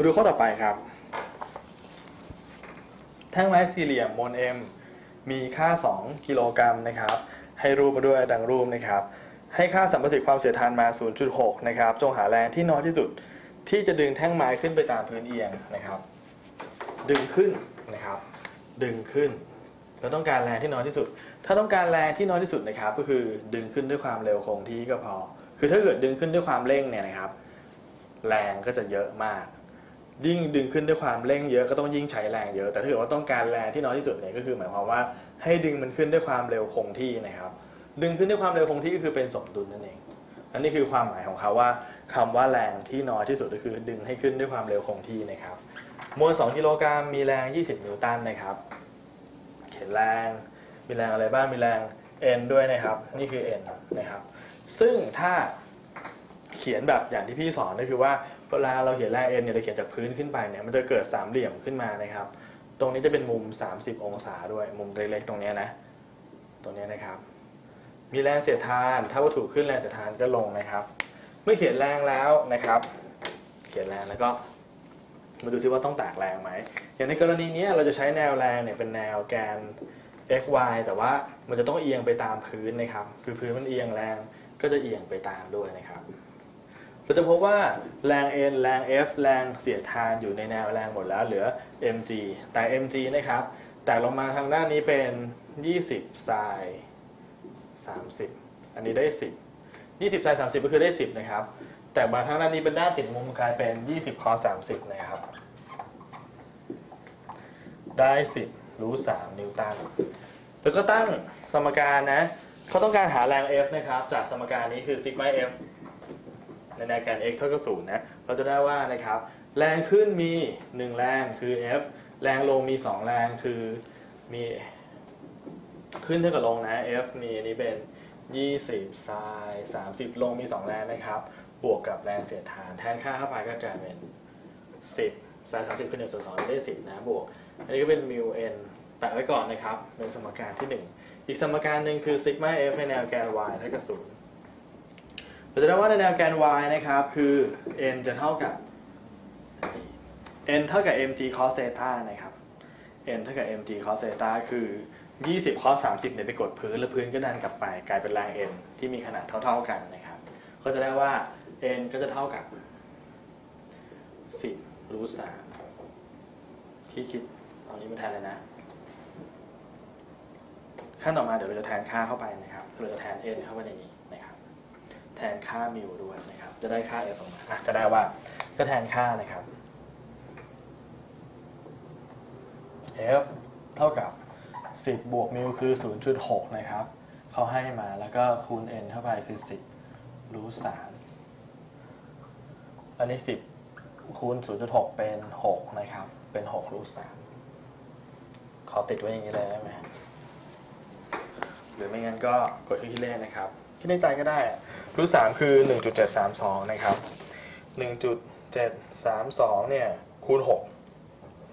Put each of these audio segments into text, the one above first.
มาดูข้อต่อไปครับ แท่งไม้สี่เหลี่ยมมวล m มีค่า 2 กิโลกรัมนะครับ ให้รูปมาด้วยดังรูปนะครับ ให้ค่าสัมประสิทธิ์ความเสียดทานมา 0.6 นะครับ จงหาแรงที่น้อยที่สุดที่จะดึงแท่งไม้ขึ้นไปตามพื้นเอียงนะครับ ดึงขึ้นนะครับ ดึงขึ้น เราต้องการแรงที่น้อยที่สุด ถ้าต้องการแรงที่น้อยที่สุดนะครับ ก็คือดึงขึ้นด้วยความเร็วคงที่ก็พอ คือถ้าเกิดดึงขึ้นด้วยความเร่งเนี่ยนะครับ แรงก็จะเยอะมาก ยิ่งดึงขึ้นด้วยความเร่งเยอะก็ต้องยิ่งใช้แรงเยอะ แต่ถ้าเกิดว่าต้องการแรงที่น้อยที่สุดเนี่ยก็คือ หมายความว่าให้ดึงมันขึ้นด้วยความเร็วคงที่นะครับ ดึงขึ้นด้วยความเร็วคงที่ก็คือเป็นสมดุลนั่นเองอันนี้คือความหมายของเขาว่าคำว่าแรงที่น้อยที่สุดก็คือ ดึงให้ขึ้นด้วยความเร็วคงที่นะครับ มวล 2 กิโลกรัมมีแรง 20 นิวตันนะครับ เขียนแรง มีแรงอะไรบ้าง มีแรง N ด้วยนะครับ นี่คือ N นะครับ ซึ่งถ้าเขียนแบบอย่างที่พี่สอนก็คือว่า เวลาเราเขียนแรง N เนี่ยเราเขียนจากพื้นขึ้นไปเนี่ยมันจะเกิดสามเหลี่ยมขึ้นมานะครับ ตรงนี้จะเป็นมุม 30 องศาด้วย มุมเล็กๆตรงนี้นะตรงนี้นะครับ มีแรงเสียดทาน ถ้าวัตถุขึ้นแรงเสียดทานก็ลงนะครับ เมื่อเขียนแรงแล้วนะครับ เขียนแรงแล้วก็มาดูซิว่าต้องแตกแรงไหม อย่างในกรณีนี้เราจะใช้แนวแรงเนี่ยเป็นแนวแกน x y แต่ว่ามันจะต้องเอียงไปตามพื้นนะครับ คือพื้นมันเอียงแรงก็จะเอียงไปตามด้วยนะครับ เราจะพบว่าแรง n แรง f แรงเสียดทานอยู่ในแนวแรงหมดแล้วเหลือ mg แต่ mg นะครับ แตกลงมาทางด้านนี้เป็น 20ไซน์30 อันนี้ได้ 10 20ไซน์30 ก็คือได้ 10 นะครับ แต่มาทางด้านนี้เป็นด้านติดมุมกลายเป็น 20 cos 30 นะครับ ได้ 10 รูท3นิวตันแล้วก็ตั้งสมการนะเขาต้องการหาแรง F นะครับ จากสมการนี้คือซิกมา F ในแนวแกน x เท่ากับ0นะเราจะได้ว่านะครับแรงขึ้นมี 1 แรงคือ F แรงลงมี 2 แรงคือมีขึ้นเท่ากับลงนะ F มีอันนี้เป็น 20ไซน์30 ลงมี 2 แรงนะครับ บวกกับแรงเสียดทานแทนค่าเข้าไปก็กลายเป็น 10ไซน์30เป็น1ส่วน2ได้ 10 นะบวก อันนี้ก็เป็นมิว n แปะไว้ก่อนนะครับเป็นสมการที่ 1 อีกสมการหนึ่งคือซิกมา f ในแนวแกน y เท่ากับ0 จะได้ว่าในแนวแกน y นะครับ คือ n จะเท่ากับ n เท่ากับ mg cos theta นะครับ n เท่ากับ mg cos theta คือ 20 cos 30เนี่ยไปกดพื้น แล้วพื้นก็ดันกลับไป กลายเป็นแรง n ที่มีขนาดเท่า ๆกันนะครับ ก็จะได้ว่า n ก็จะเท่ากับ 10รูท3ที่คิดเอานี้มาแทนเลยนะขั้นต่อมาเดี๋ยวเราจะแทนค่าเข้าไปนะครับ เราจะแทน n เข้าไปในนี้ แทนค่ามิวด้วยนะครับ จะได้ค่า f ออกมาอะจะได้ว่าก็แทนค่านะครับ f เท่ากับ 10 บวกมิวคือ 0.6 นะครับ เขาให้มาแล้วก็คูณ n เข้าไปคือ 10 รูท3อันนี้ 10 คูณ 0.6 เป็น 6 นะครับ เป็น 6 รูท3ขอติดไว้อย่างนี้เลยได้ไหมหรือไม่งั้นก็กดเครื่องคิดเลขนะครับ คิดในใจก็ได้รูทสามคือหนึ่งจุดเจ็ดสามสองนะครับหนึ่งจุดเจ็ดสามสองเนี่ย คูณหก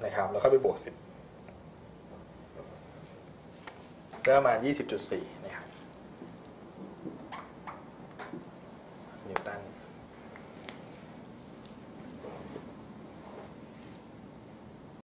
นะครับ แล้วค่อยไปบวกสิบได้ประมาณยี่สิบจุดสี่นะครับนิวตัน